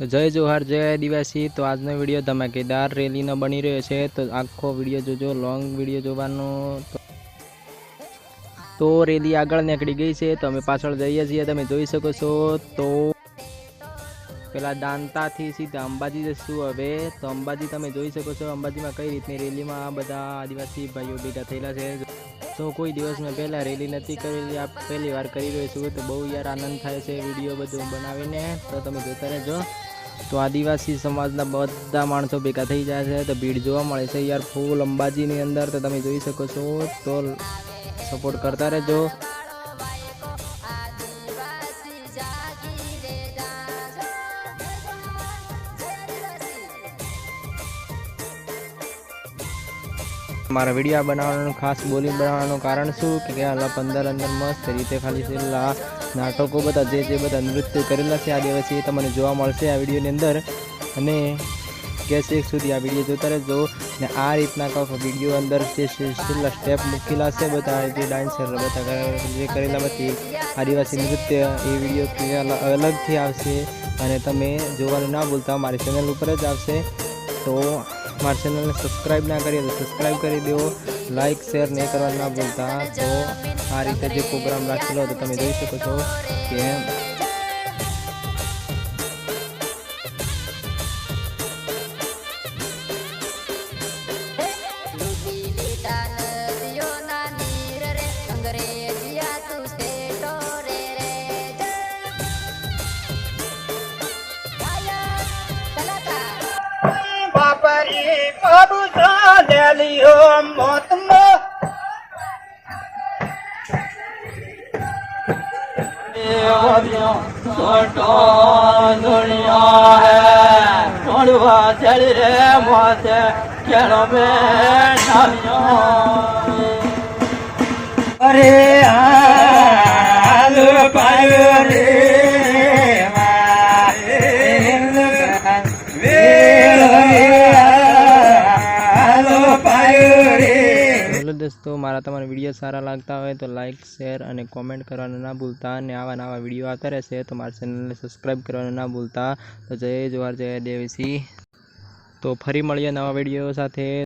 જય જોહાર, જય આદિવાસી. તો આજનો વીડિયો ધમાકેદાર રેલીનો બની રહ્યો છે. તો આખો વીડિયો જોજો, લોંગ વીડિયો જોવાનો. તો રેલી આગળ નીકળી ગઈ છે. તો અમે પાછળ જઈએ છીએ, તમે જોઈ શકો છો. તો પેલા દાંતાથી સીધા અંબાજી જશું હવે. તો અંબાજી તમે જોઈ શકો છો, અંબાજીમાં કઈ રીતની રેલીમાં આ બધા આદિવાસી ભાઈઓ ભેગા થયેલા છે. તો કોઈ દિવસ મેં પહેલાં રેલી નથી કરેલી, આ પહેલી વાર કરી રહ્યો છું. તો બહુ યાર આનંદ થાય છે વીડિયો બધું બનાવીને. તો તમે જોતા રહેજો. તો આદિવાસી સમાજના બધા માણસો ભેગા થઈ જાય છે, તો ભીડ જોવા મળે છે યાર, ફૂલ અંબાજીની અંદર, તો તમે જોઈ શકો છો, તો સપોર્ટ કરતા રહેજો. મારા વીડિયો બનાવવાનું, ખાસ બોલી બનાવવાનું કારણ શું? કે આલા પંદર અંદર મસ્ત રીતે ખાલી છેલ્લા નાટકો બધા જે જે બધા નૃત્ય કરેલા છે, આ દિવસે એ તમને જોવા મળશે આ વિડીયોની અંદર. અને કે છેક સુધી આ વીડિયો જોતા રહેજો. ને આ રીતના કંઈક વીડિયો અંદર જે છેલ્લા સ્ટેપ મૂકેલા છે, બધા જે ડાન્સર બધા જે કરેલા બધી આદિવાસી નૃત્ય, એ વીડિયો અલગથી આવશે. અને તમે જોવાનું ના ભૂલતા, મારી ચેનલ ઉપર જ આવશે. તો મારી ચેનલને સબસ્ક્રાઈબ ના કરીએ તો સબસ્ક્રાઈબ કરી દેવો. લાઇક શેર નહીં કરવા ના ભૂલતા. તો આ રીતે જે પ્રોગ્રામ રાખેલો તો તમે જોઈ શકો છો કે બાપરી પરુષા દેલિયો મોતમો છોટો દુનિયા હે ઢોળવા ચડી રે મોતે ખેડો મે અરે આ પાયો રે. હેલો દોસ્તો, મારા તમારા વીડિયો સારા લાગતા હોય તો લાઇક શેર અને કોમેન્ટ કરવાનું ના ભૂલતા અને આવા નવા વીડિયો આવતા રહેશે તો મારા ચેનલને સબસ્ક્રાઈબ કરવાનું ના ભૂલતા. તો જય જવાર જય દેવસી તો ફરી મળીએ નવા વીડિયો સાથે.